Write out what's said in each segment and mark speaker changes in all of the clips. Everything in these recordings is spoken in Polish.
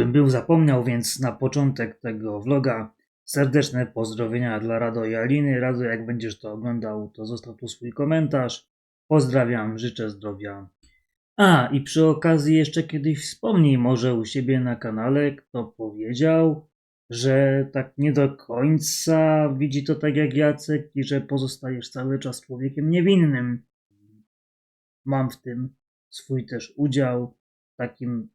Speaker 1: bym był zapomniał, więc na początek tego vloga serdeczne pozdrowienia dla Rado i Aliny. Rado, jak będziesz to oglądał, to zostaw tu swój komentarz. Pozdrawiam, życzę zdrowia. A, i przy okazji jeszcze kiedyś wspomnij może u siebie na kanale, kto powiedział, że tak nie do końca widzi to tak jak Jacek i że pozostajesz cały czas człowiekiem niewinnym. Mam w tym swój też udział takim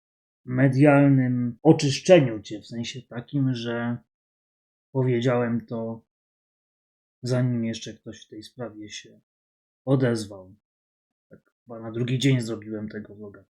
Speaker 1: medialnym oczyszczeniu cię, w sensie takim, że powiedziałem to zanim jeszcze ktoś w tej sprawie się odezwał. Tak chyba na drugi dzień zrobiłem tego vloga.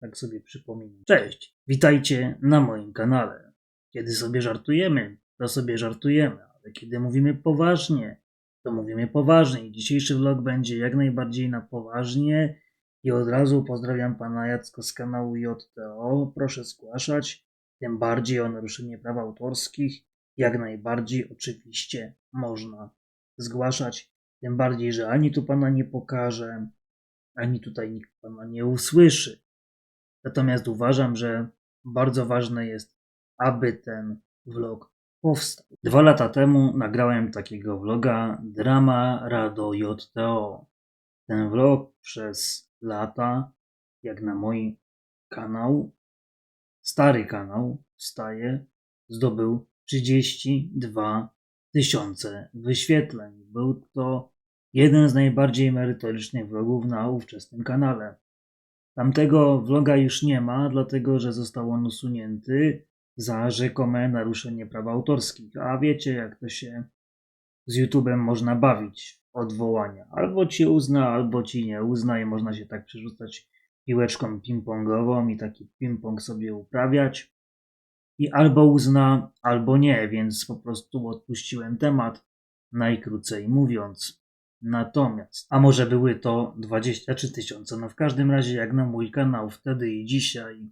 Speaker 1: Tak sobie przypominam. Cześć, witajcie na moim kanale. Kiedy sobie żartujemy, to sobie żartujemy, ale kiedy mówimy poważnie, to mówimy poważnie. I dzisiejszy vlog będzie jak najbardziej na poważnie. I od razu pozdrawiam pana Jacko z kanału JTO. Proszę zgłaszać, tym bardziej o naruszenie praw autorskich. Jak najbardziej oczywiście można zgłaszać. Tym bardziej, że ani tu pana nie pokażę, ani tutaj nikt pana nie usłyszy. Natomiast uważam, że bardzo ważne jest, aby ten vlog powstał. Dwa lata temu nagrałem takiego vloga Drama Rado JTO. Ten vlog przez lata, jak na mój kanał, stary kanał, wstaje, zdobył 32 tysiące wyświetleń. Był to jeden z najbardziej merytorycznych vlogów na ówczesnym kanale. Tamtego vloga już nie ma, dlatego że został on usunięty za rzekome naruszenie praw autorskich. A wiecie, jak to się z YouTube'em można bawić odwołania. Albo ci uzna, albo ci nie uzna i można się tak przerzucać piłeczką ping-pongową i taki ping-pong sobie uprawiać. I albo uzna, albo nie, więc po prostu odpuściłem temat, najkrócej mówiąc. Natomiast, a może były to 23 tysiące, no w każdym razie jak na mój kanał wtedy i dzisiaj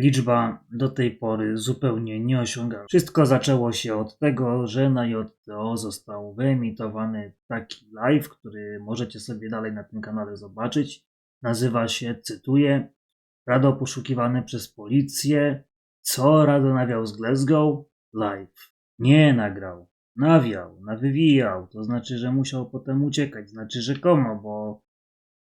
Speaker 1: liczba do tej pory zupełnie nie osiąga. Wszystko zaczęło się od tego, że na JTO został wyemitowany taki live, który możecie sobie dalej na tym kanale zobaczyć. Nazywa się, cytuję, Rado poszukiwany przez policję. Co Rado nawiał z Glasgow? Live. Nie nagrał. Nawiał, nawywijał. To znaczy, że musiał potem uciekać. Znaczy rzekomo, bo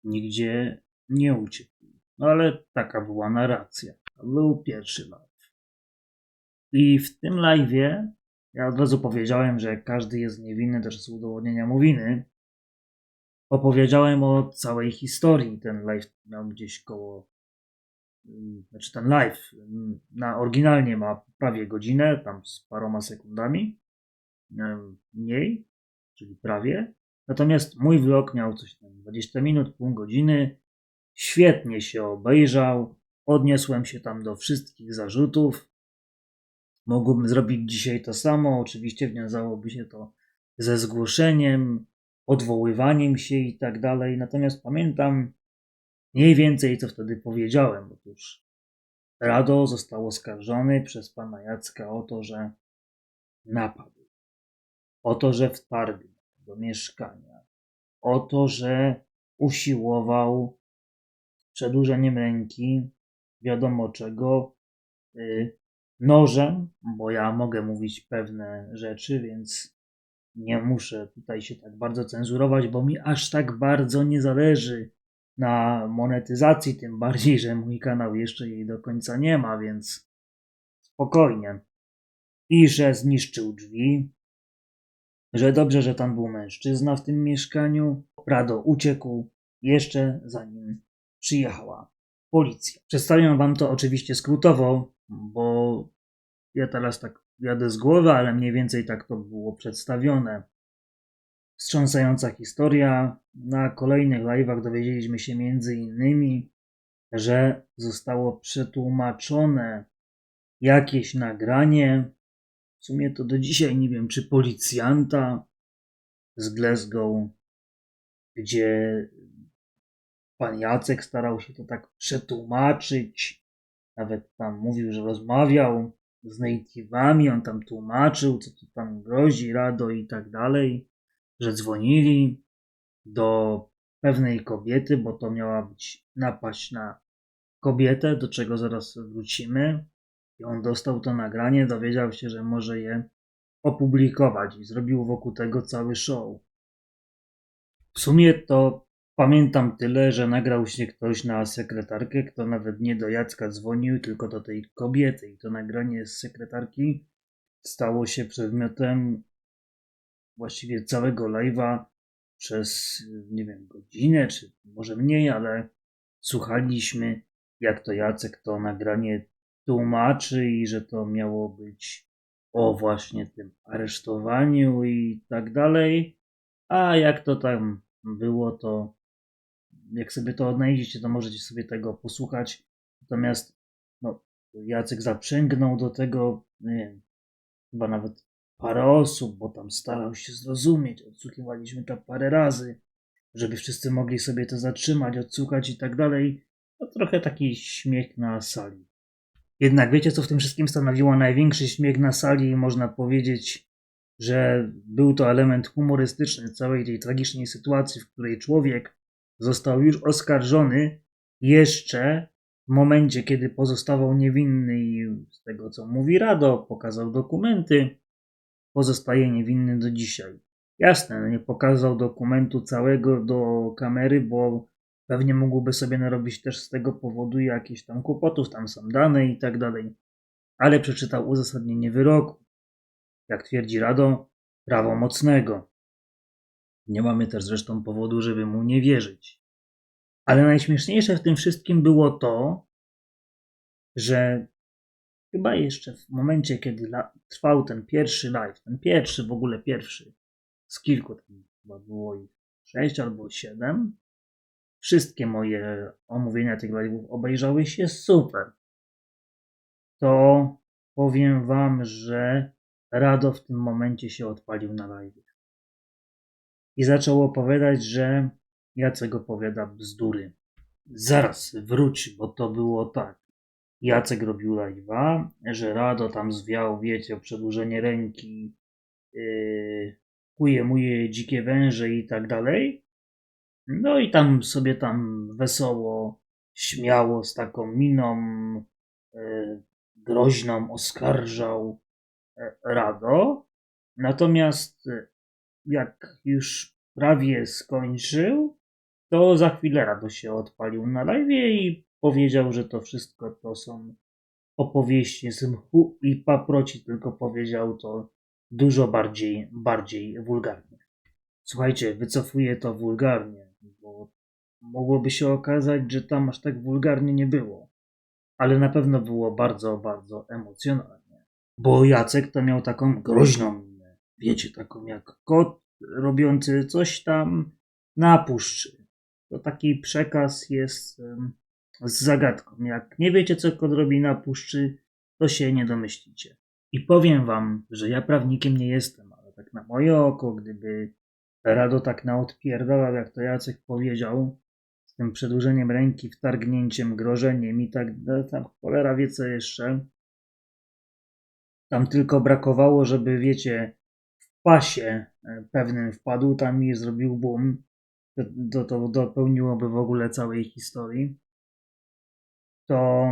Speaker 1: nigdzie nie uciekł. No ale taka była narracja. To był pierwszy live. I w tym live'ie ja od razu powiedziałem, że każdy jest niewinny, też z udowodnienia mu winy. Opowiedziałem o całej historii. Ten live miał gdzieś koło. mm, Znaczy ten live mm, na oryginalnie ma prawie godzinę, tam z paroma sekundami. Mniej, czyli prawie. Natomiast mój vlog miał coś tam 20 minut, pół godziny. Świetnie się obejrzał. Odniosłem się tam do wszystkich zarzutów. Mógłbym zrobić dzisiaj to samo. Oczywiście wiązałoby się to ze zgłoszeniem, odwoływaniem się i tak dalej. Natomiast pamiętam mniej więcej, co wtedy powiedziałem. Otóż Rado został oskarżony przez pana Jacka o to, że napadł, o to, że wtargnął do mieszkania, o to, że usiłował przedłużeniem ręki, wiadomo czego, y, nożem, bo ja mogę mówić pewne rzeczy, więc nie muszę tutaj się tak bardzo cenzurować, bo mi aż tak bardzo nie zależy na monetyzacji, tym bardziej, że mój kanał jeszcze jej do końca nie ma, więc spokojnie. I że zniszczył drzwi, że dobrze, że tam był mężczyzna w tym mieszkaniu. Rado uciekł jeszcze zanim przyjechała policja. Przedstawiam wam to oczywiście skrótowo, bo ja teraz tak jadę z głowy, ale mniej więcej tak to było przedstawione. Wstrząsająca historia. Na kolejnych live'ach dowiedzieliśmy się między innymi, że zostało przetłumaczone jakieś nagranie. W sumie to do dzisiaj nie wiem, czy policjanta z Glasgow, gdzie pan Jacek starał się to tak przetłumaczyć. Nawet tam mówił, że rozmawiał z native'ami, on tam tłumaczył, co tu tam grozi, rado i tak dalej, że dzwonili do pewnej kobiety, bo to miała być napaść na kobietę, do czego zaraz wrócimy. I on dostał to nagranie, dowiedział się, że może je opublikować i zrobił wokół tego cały show. W sumie to pamiętam tyle, że nagrał się ktoś na sekretarkę, kto nawet nie do Jacka dzwonił, tylko do tej kobiety. I to nagranie z sekretarki stało się przedmiotem właściwie całego live'a przez, nie wiem, godzinę, czy może mniej, ale słuchaliśmy, jak to Jacek to nagranie tłumaczy i że to miało być o właśnie tym aresztowaniu i tak dalej. A jak to tam było, to jak sobie to odnajdziecie, to możecie sobie tego posłuchać. Natomiast no, Jacek zaprzęgnął do tego, nie wiem, chyba nawet parę osób, bo tam starał się zrozumieć. Odsłuchiwaliśmy to parę razy, żeby wszyscy mogli sobie to zatrzymać, odsłuchać i tak dalej. To trochę taki śmiech na sali. Jednak wiecie, co w tym wszystkim stanowiło największy śmiech na sali można powiedzieć, że był to element humorystyczny całej tej tragicznej sytuacji, w której człowiek został już oskarżony jeszcze w momencie, kiedy pozostawał niewinny i z tego co mówi Rado, pokazał dokumenty, pozostaje niewinny do dzisiaj. Jasne, no nie pokazał dokumentu całego do kamery, bo pewnie mógłby sobie narobić też z tego powodu jakieś tam kłopotów, tam są dane i tak dalej. Ale przeczytał uzasadnienie wyroku. Jak twierdzi Rado, prawomocnego. Nie mamy też zresztą powodu, żeby mu nie wierzyć. Ale najśmieszniejsze w tym wszystkim było to, że chyba jeszcze w momencie, kiedy trwał ten pierwszy live, ten pierwszy w ogóle pierwszy z kilku, tam chyba było ich sześć albo siedem, wszystkie moje omówienia tych live'ów obejrzały się super. To powiem wam, że Rado w tym momencie się odpalił na live. I zaczął opowiadać, że Jacek opowiada bzdury. Zaraz, wróć, bo to było tak. Jacek robił live'a, że Rado tam zwiał, wiecie, o przedłużenie ręki, yy, kuje muje dzikie węże i tak dalej. No i tam sobie tam wesoło, śmiało, z taką miną yy, groźną oskarżał yy, Rado. Natomiast jak już prawie skończył, to za chwilę Rado się odpalił na live i powiedział, że to wszystko to są opowieści z mchu i paproci, tylko powiedział to dużo bardziej, bardziej wulgarnie. Słuchajcie, wycofuję to wulgarnie, bo mogłoby się okazać, że tam aż tak wulgarnie nie było. Ale na pewno było bardzo, bardzo emocjonalnie. Bo Jacek to miał taką groźną. Wiecie, taką jak kot robiący coś tam na puszczy. To taki przekaz jest z zagadką. Jak nie wiecie, co kot robi na puszczy, to się nie domyślicie. I powiem wam, że ja prawnikiem nie jestem, ale tak na moje oko, gdyby Rado tak naodpierdalał, jak to Jacek powiedział, z tym przedłużeniem ręki, wtargnięciem, grożeniem i tak dalej, tam cholera wie co jeszcze. Tam tylko brakowało, żeby wiecie, pasie e, pewnym wpadł tam i zrobił boom. To, to dopełniłoby w ogóle całej historii to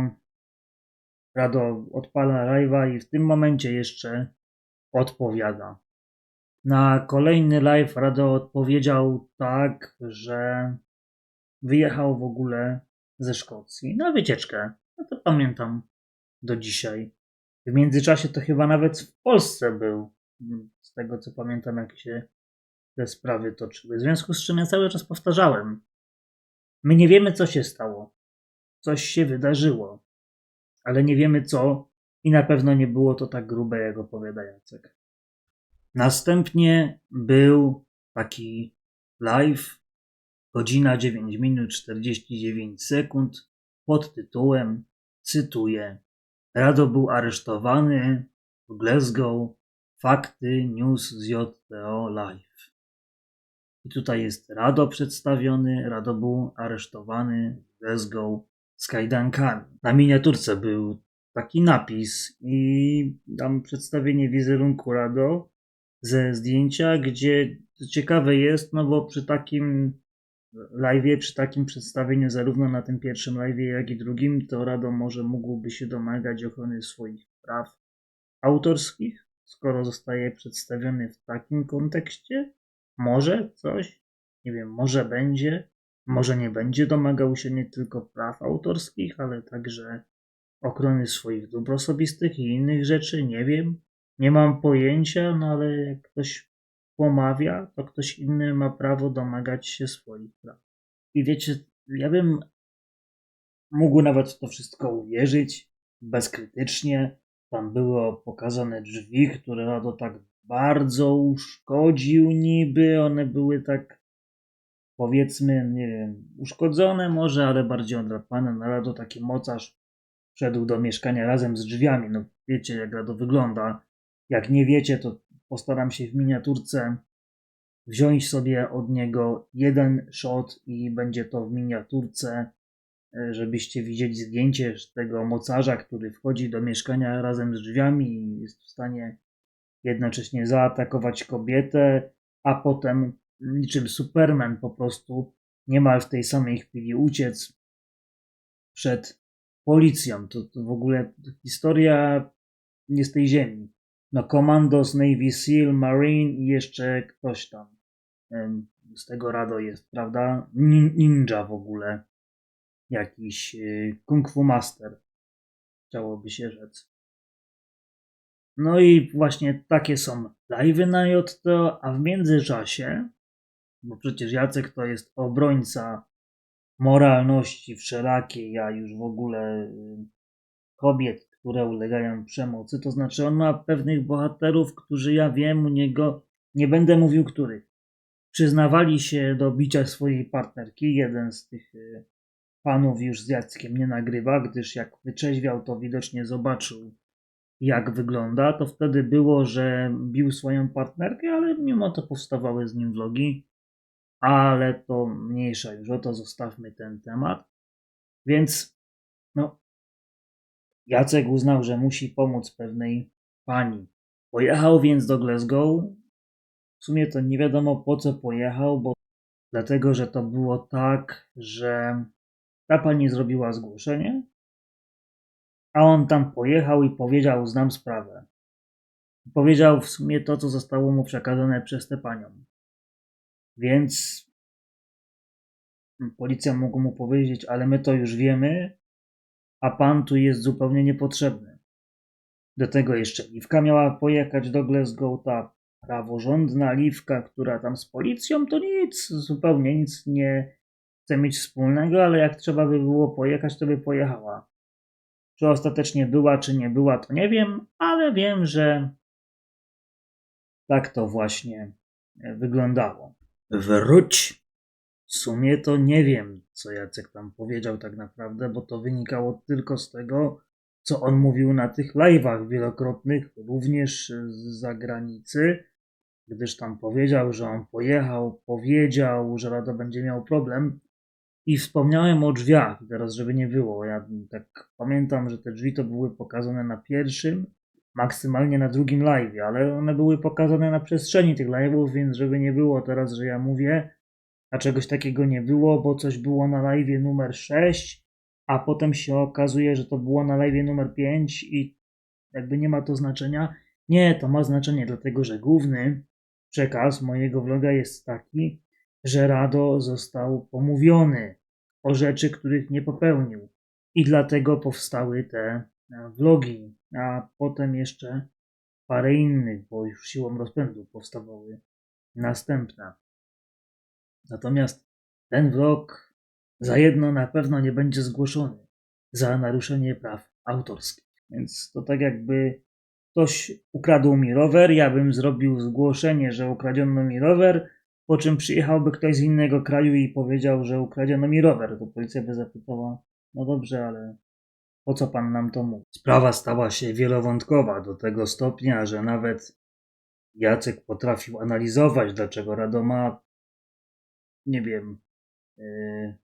Speaker 1: Rado odpala live'a i w tym momencie jeszcze odpowiada. Na kolejny live Rado odpowiedział tak, że wyjechał w ogóle ze Szkocji na wycieczkę. No to pamiętam do dzisiaj. W międzyczasie to chyba nawet w Polsce był. Z tego co pamiętam, jak się te sprawy toczyły. W związku z czym ja cały czas powtarzałem. My nie wiemy, co się stało coś się wydarzyło, ale nie wiemy co i na pewno nie było to tak grube, jak opowiada Jacek. Następnie był taki live, godzina 9 minut 49 sekund, pod tytułem, cytuję, Rado był aresztowany w Glasgow, fakty news z JTO live. I tutaj jest Rado przedstawiony, Rado był aresztowany w Glasgow z kajdankami. Na miniaturce był taki napis i tam przedstawienie wizerunku Rado ze zdjęcia, gdzie ciekawe jest, no bo przy takim live, przy takim przedstawieniu, zarówno na tym pierwszym live, jak i drugim, to Rado może mógłby się domagać ochrony swoich praw autorskich, skoro zostaje przedstawiony w takim kontekście? Może coś? Nie wiem, może będzie, może nie będzie domagał się nie tylko praw autorskich, ale także ochrony swoich dóbr osobistych i innych rzeczy, nie wiem. Nie mam pojęcia, no ale jak ktoś pomawia, to ktoś inny ma prawo domagać się swoich praw. I wiecie, ja bym mógł nawet to wszystko uwierzyć bezkrytycznie. Tam było pokazane drzwi, które Rado tak bardzo uszkodził niby. One były tak powiedzmy, nie wiem, uszkodzone może, ale bardziej odrapane. No Rado taki mocarz wszedł do mieszkania razem z drzwiami. No wiecie jak Rado wygląda. Jak nie wiecie, to postaram się w miniaturce wziąć sobie od niego jeden shot i będzie to w miniaturce, żebyście widzieli zdjęcie tego mocarza, który wchodzi do mieszkania razem z drzwiami i jest w stanie jednocześnie zaatakować kobietę, a potem niczym Superman po prostu niemal w tej samej chwili uciec przed policją. To, to w ogóle historia nie z tej ziemi. No Commandos, Navy SEAL, Marine i jeszcze ktoś tam z tego rado jest, prawda? Nin- Ninja w ogóle. Jakiś y, Kung Fu Master. Chciałoby się rzec. No i właśnie takie są live'y na JTO, a w międzyczasie, bo przecież Jacek to jest obrońca moralności wszelakiej, a już w ogóle y, kobiet, które ulegają przemocy, to znaczy on ma pewnych bohaterów, którzy ja wiem u niego, nie będę mówił których, przyznawali się do bicia swojej partnerki. Jeden z tych y, panów już z Jackiem nie nagrywa, gdyż jak wyczeźwiał, to widocznie zobaczył, jak wygląda. To wtedy było, że bił swoją partnerkę, ale mimo to powstawały z nim vlogi. Ale to mniejsza już o to, zostawmy ten temat. Więc, no, Jacek uznał, że musi pomóc pewnej pani. Pojechał więc do Glasgow. W sumie to nie wiadomo po co pojechał, bo dlatego, że to było tak, że ta pani zrobiła zgłoszenie, a on tam pojechał i powiedział: Znam sprawę. Powiedział w sumie to, co zostało mu przekazane przez tę panią. Więc policja mogła mu powiedzieć: Ale my to już wiemy, a pan tu jest zupełnie niepotrzebny. Do tego jeszcze Liwka miała pojechać do Glasgow, ta praworządna Liwka, która tam z policją to nic, zupełnie nic nie chce mieć wspólnego, ale jak trzeba by było pojechać, to by pojechała. Czy ostatecznie była, czy nie była, to nie wiem, ale wiem, że tak to właśnie wyglądało. Wróć! W sumie to nie wiem, co Jacek tam powiedział tak naprawdę, bo to wynikało tylko z tego, co on mówił na tych live'ach wielokrotnych, również z zagranicy, gdyż tam powiedział, że on pojechał, powiedział, że Rado będzie miał problem i wspomniałem o drzwiach, teraz żeby nie było, ja tak pamiętam, że te drzwi to były pokazane na pierwszym, maksymalnie na drugim live, ale one były pokazane na przestrzeni tych live'ów, więc żeby nie było teraz, że ja mówię, a czegoś takiego nie było, bo coś było na live numer 6, a potem się okazuje, że to było na live numer 5 i jakby nie ma to znaczenia. Nie, to ma znaczenie, dlatego że główny przekaz mojego vloga jest taki, że Rado został pomówiony o rzeczy, których nie popełnił. I dlatego powstały te e, vlogi, a potem jeszcze parę innych, bo już siłą rozpędu powstawały następne. Natomiast ten vlog za jedno na pewno nie będzie zgłoszony za naruszenie praw autorskich. Więc to tak jakby ktoś ukradł mi rower, ja bym zrobił zgłoszenie, że ukradziono mi rower, po czym przyjechałby ktoś z innego kraju i powiedział, że ukradziono mi rower. To policja by zapytała, no dobrze, ale po co pan nam to mówi? Sprawa stała się wielowątkowa do tego stopnia, że nawet Jacek potrafił analizować, dlaczego Radoma nie wiem, yy,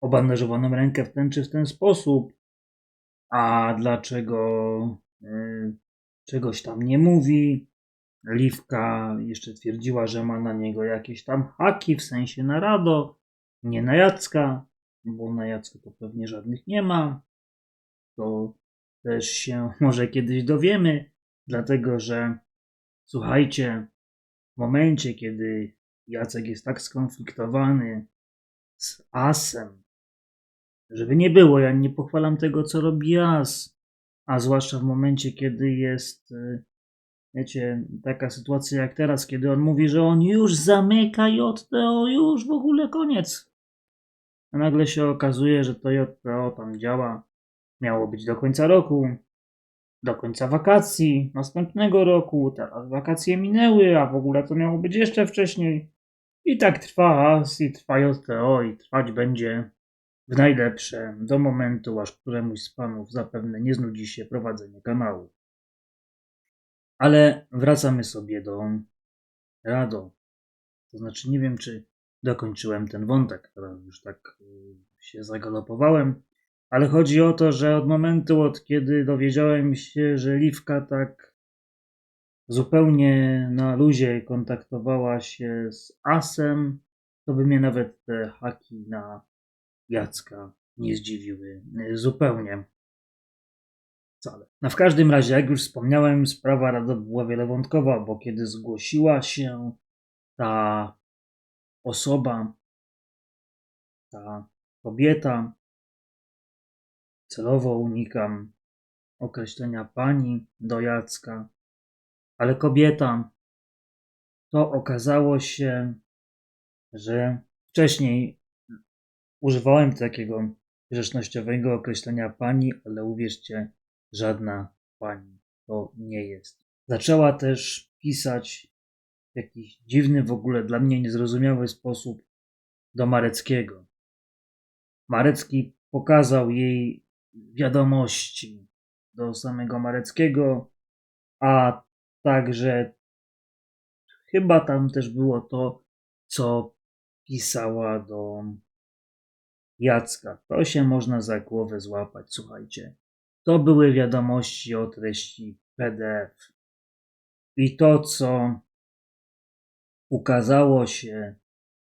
Speaker 1: obandażowaną rękę w ten czy w ten sposób, a dlaczego yy, czegoś tam nie mówi. Liwka jeszcze twierdziła, że ma na niego jakieś tam haki, w sensie na rado. nie na Jacka, bo na Jacku to pewnie żadnych nie ma. To też się może kiedyś dowiemy, dlatego że słuchajcie, w momencie, kiedy Jacek jest tak skonfliktowany z Asem, żeby nie było, ja nie pochwalam tego, co robi As, a zwłaszcza w momencie, kiedy jest, y, wiecie, taka sytuacja jak teraz, kiedy on mówi, że on już zamyka JTO, już w ogóle koniec. A nagle się okazuje, że to JTO tam działa, miało być do końca roku, do końca wakacji następnego roku, teraz wakacje minęły, a w ogóle to miało być jeszcze wcześniej. I tak trwa AS i trwa JTO i trwać będzie w najlepsze do momentu, aż któremuś z panów zapewne nie znudzi się prowadzenie kanału. Ale wracamy sobie do Rado. To znaczy, nie wiem, czy dokończyłem ten wątek, teraz już tak y, się zagalopowałem, ale chodzi o to, że od momentu, od kiedy dowiedziałem się, że Liwka tak zupełnie na luzie kontaktowała się z Asem, to by mnie nawet te haki na Jacka nie zdziwiły y, zupełnie. Wcale. No w każdym razie, jak już wspomniałem, sprawa Rado była wielowątkowa, bo kiedy zgłosiła się ta osoba, ta kobieta, celowo unikam określenia pani do Jacka, ale kobieta, to okazało się, że wcześniej używałem takiego grzecznościowego określenia pani, ale uwierzcie, żadna pani to nie jest. Zaczęła też pisać w jakiś dziwny, w ogóle dla mnie niezrozumiały sposób do Mareckiego. Marecki pokazał jej wiadomości do samego Mareckiego, a także chyba tam też było to, co pisała do Jacka. To się można za głowę złapać, słuchajcie. To były wiadomości o treści PDF. I to, co ukazało się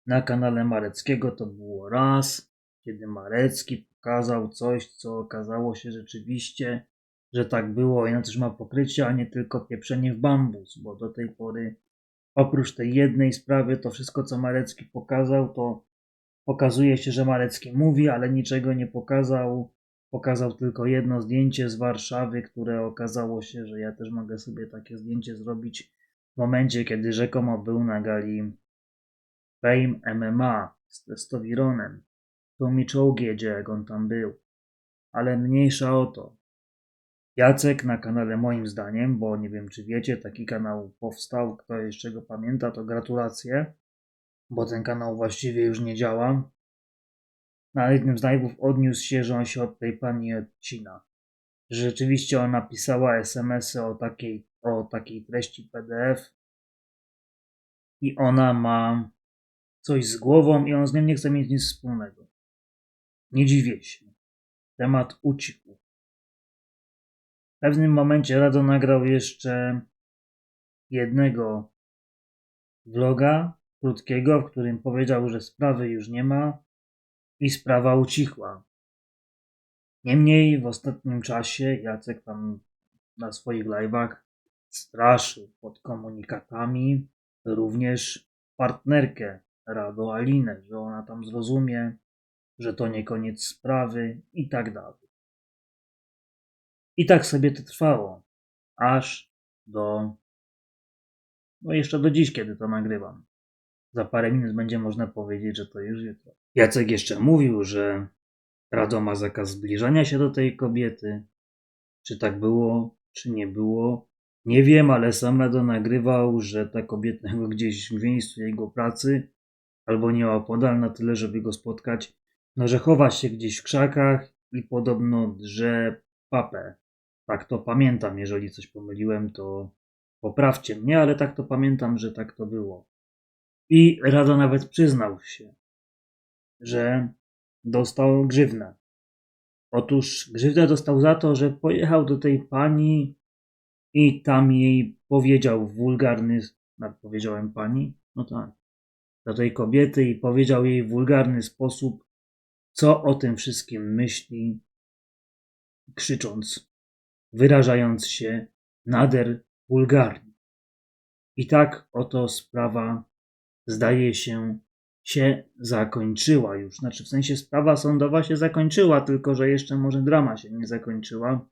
Speaker 1: na kanale Mareckiego, to było raz, kiedy Marecki pokazał coś, co okazało się rzeczywiście, że tak było i na coś ma pokrycie, a nie tylko pieprzenie w bambus, bo do tej pory oprócz tej jednej sprawy, to wszystko, co Marecki pokazał, to pokazuje się, że Marecki mówi, ale niczego nie pokazał Pokazał tylko jedno zdjęcie z Warszawy, które okazało się, że ja też mogę sobie takie zdjęcie zrobić w momencie, kiedy rzekomo był na gali Fame MMA z Testowironem. To mi czołg jedzie, jak on tam był. Ale mniejsza o to. Jacek na kanale moim zdaniem, bo nie wiem czy wiecie, taki kanał powstał, kto jeszcze go pamięta, to gratulacje, bo ten kanał właściwie już nie działa. Na jednym z live'ów odniósł się, że on się od tej pani odcina. Że rzeczywiście ona pisała SMS-y o takiej, o takiej treści PDF i ona ma coś z głową i on z nią nie chce mieć nic wspólnego. Nie dziwię się. Temat ucichł. W pewnym momencie Rado nagrał jeszcze jednego vloga krótkiego, w którym powiedział, że sprawy już nie ma, i sprawa ucichła. Niemniej w ostatnim czasie Jacek tam na swoich live'ach straszył pod komunikatami również partnerkę Rado Alinę, że ona tam zrozumie, że to nie koniec sprawy i tak dalej. I tak sobie to trwało, aż do, no jeszcze do dziś, kiedy to nagrywam. Za parę minut będzie można powiedzieć, że to już jutro. Jacek jeszcze mówił, że Rado ma zakaz zbliżania się do tej kobiety. Czy tak było, czy nie było? Nie wiem, ale sam Rado nagrywał, że ta kobieta go gdzieś w miejscu jego pracy albo nie opodal na tyle, żeby go spotkać, no że chowa się gdzieś w krzakach i podobno drze papę. Tak to pamiętam, jeżeli coś pomyliłem, to poprawcie mnie, ale tak to pamiętam, że tak to było. I Rado nawet przyznał się, że dostał grzywnę. Otóż grzywnę dostał za to, że pojechał do tej pani i tam jej powiedział wulgarny, powiedziałem pani, no tak, do tej kobiety i powiedział jej w wulgarny sposób, co o tym wszystkim myśli, krzycząc, wyrażając się nader wulgarnie. I tak oto sprawa, zdaje się, się zakończyła już. Znaczy, w sensie sprawa sądowa się zakończyła, tylko że jeszcze może drama się nie zakończyła,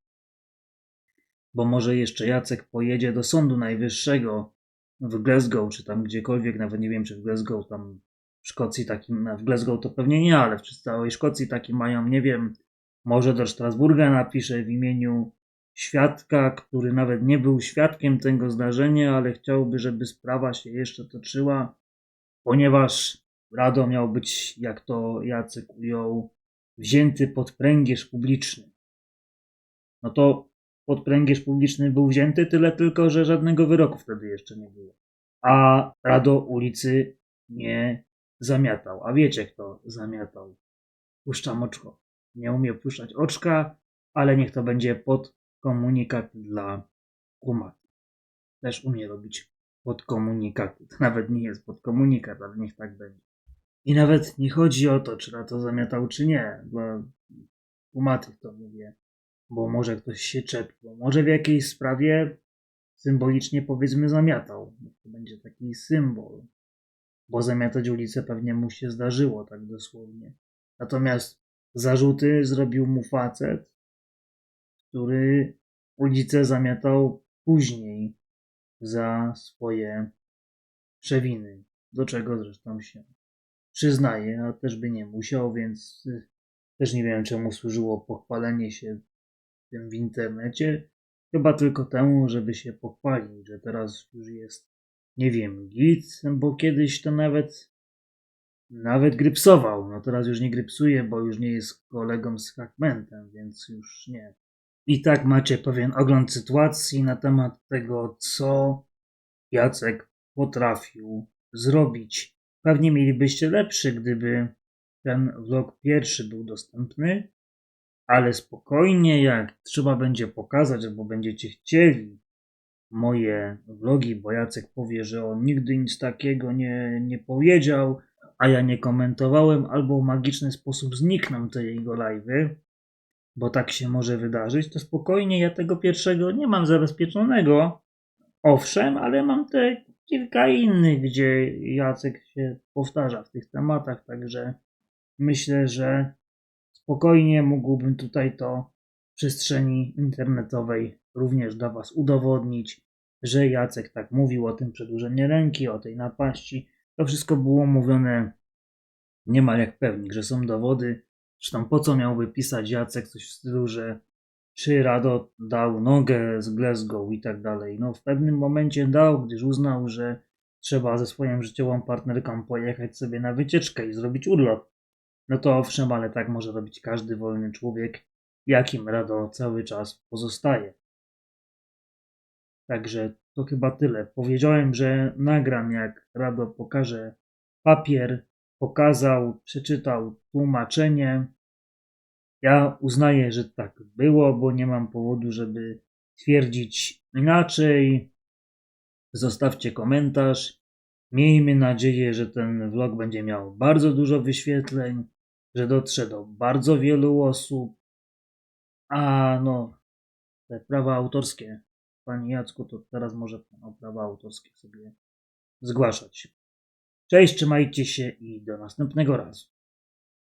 Speaker 1: bo może jeszcze Jacek pojedzie do Sądu Najwyższego w Glasgow, czy tam gdziekolwiek, nawet nie wiem, czy w Glasgow, tam w Szkocji takim, w Glasgow to pewnie nie, ale w całej Szkocji taki mają, nie wiem, może do Strasburga napisze w imieniu świadka, który nawet nie był świadkiem tego zdarzenia, ale chciałby, żeby sprawa się jeszcze toczyła, ponieważ Rado miał być, jak to Jacek ujął, wzięty pod pręgierz publiczny. No to pod pręgierz publiczny był wzięty, tyle tylko, że żadnego wyroku wtedy jeszcze nie było. A Rado ulicy nie zamiatał. A wiecie, kto zamiatał? Puszczam oczko. Nie umie puszczać oczka, ale niech to będzie pod komunikat dla kumaty. Też umie robić pod komunikaty. To nawet nie jest pod komunikat, ale niech tak będzie. I nawet nie chodzi o to, czy na to zamiatał, czy nie, bo kumaty to mówię, bo może ktoś się czepił, może w jakiejś sprawie symbolicznie powiedzmy zamiatał. To będzie taki symbol, bo zamiatać ulicę pewnie mu się zdarzyło, tak dosłownie. Natomiast zarzuty zrobił mu facet, który ulicę zamiatał później za swoje przewiny, do czego zresztą się przyznaje, a też by nie musiał, więc y, też nie wiem, czemu służyło pochwalenie się tym w internecie. Chyba tylko temu, żeby się pochwalił, że teraz już jest, nie wiem, git, bo kiedyś to nawet nawet grypsował. No teraz już nie grypsuje, bo już nie jest kolegą z Hackmentem, więc już nie. I tak macie pewien ogląd sytuacji na temat tego, co Jacek potrafił zrobić. Pewnie mielibyście lepszy, gdyby ten vlog pierwszy był dostępny, ale spokojnie, jak trzeba będzie pokazać, albo będziecie chcieli moje vlogi, bo Jacek powie, że on nigdy nic takiego nie, nie powiedział, a ja nie komentowałem, albo w magiczny sposób znikną te jego live'y, bo tak się może wydarzyć, to spokojnie ja tego pierwszego nie mam zabezpieczonego. Owszem, ale mam te kilka innych, gdzie Jacek się powtarza w tych tematach, także myślę, że spokojnie mógłbym tutaj to w przestrzeni internetowej również dla Was udowodnić, że Jacek tak mówił o tym przedłużeniu ręki, o tej napaści. To wszystko było mówione niemal jak pewnik, że są dowody. Zresztą po co miałby pisać Jacek coś w stylu, że czy Rado dał nogę z Glasgow i tak dalej. No w pewnym momencie dał, gdyż uznał, że trzeba ze swoją życiową partnerką pojechać sobie na wycieczkę i zrobić urlop. No to owszem, ale tak może robić każdy wolny człowiek, jakim Rado cały czas pozostaje. Także to chyba tyle. Powiedziałem, że nagram jak Rado pokaże papier, pokazał, przeczytał tłumaczenie. Ja uznaję, że tak było, bo nie mam powodu, żeby twierdzić inaczej. Zostawcie komentarz. Miejmy nadzieję, że ten vlog będzie miał bardzo dużo wyświetleń, że dotrze do bardzo wielu osób. A no, te prawa autorskie, Panie Jacku, to teraz może Pan o prawa autorskie sobie zgłaszać. Cześć, trzymajcie się i do następnego razu.